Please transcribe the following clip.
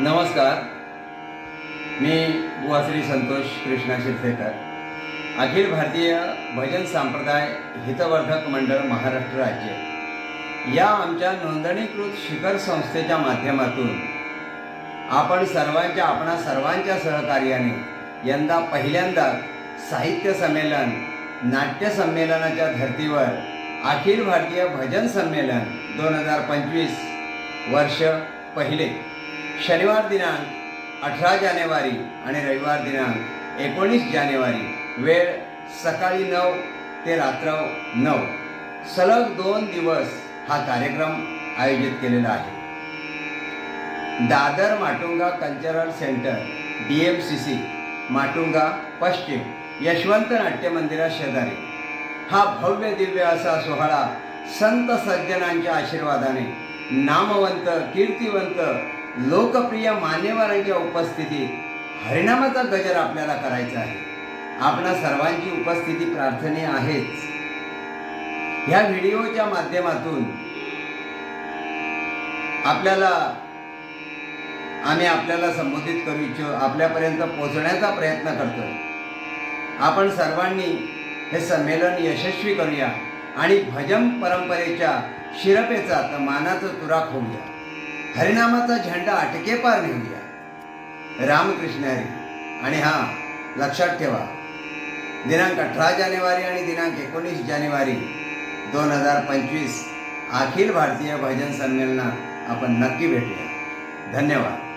नमस्कार. मी बुवाश्री संतोष कृष्णा शिरसेकर. अखिल भारतीय भजन संप्रदाय हितवर्धक मंडळ महाराष्ट्र राज्य. या आमच्या नोंदणीकृत शिखर संस्थेच्या माध्यमातून आपण सर्वांच्या आपणा सर्वांच्या सहकार्याने यंदा पहिल्यांदा साहित्य संमेलन नाट्य संमेलनाच्या धर्तीवर अखिल भारतीय भजन संमेलन दोन हजार पंचवीस वर्ष पहिले. शनिवार दिनांक अठरा जानेवारी आणि रविवार दिनांक एकोणीस जानेवारी वेळ सकाळी नऊ ते रात्र नऊ. सलग दोन दिवस हा कार्यक्रम आयोजित केलेला आहे. Dadar Matunga cultural centre D M C C Matunga पश्चिम यशवंत नाट्य मंदिरा शेजारी. हा भव्य दिव्य असा सोहळा संत सज्जनांच्या आशीर्वादाने नामवंत कीर्तिवंत लोकप्रिय मान्यवरांच्या उपस्थितीत हरिनामाचा गजर आपल्याला करायचा आहे. आपणा सर्वांची उपस्थिती प्रार्थने आहेच. ह्या व्हिडिओच्या माध्यमातून आपल्याला आम्ही आपल्याला संबोधित करू इच्छितो आपल्यापर्यंत पोहोचण्याचा प्रयत्न करतो आपण सर्वांनी हे संमेलन यशस्वी करूया आणि भजन परंपरेच्या शिरपेचा तर मानाचं तुराक होऊया हरिनामाचा झेंडा अटकेपार घ्या रामकृष्ण हरी. आणि हा लक्षात ठेवा. दिनांक अठरा जानेवारी आणि दिनांक एकोणीस जानेवारी दोन हजार पंचवीस अखिल भारतीय भजन संमेलनात आपण नक्की भेटूया. धन्यवाद.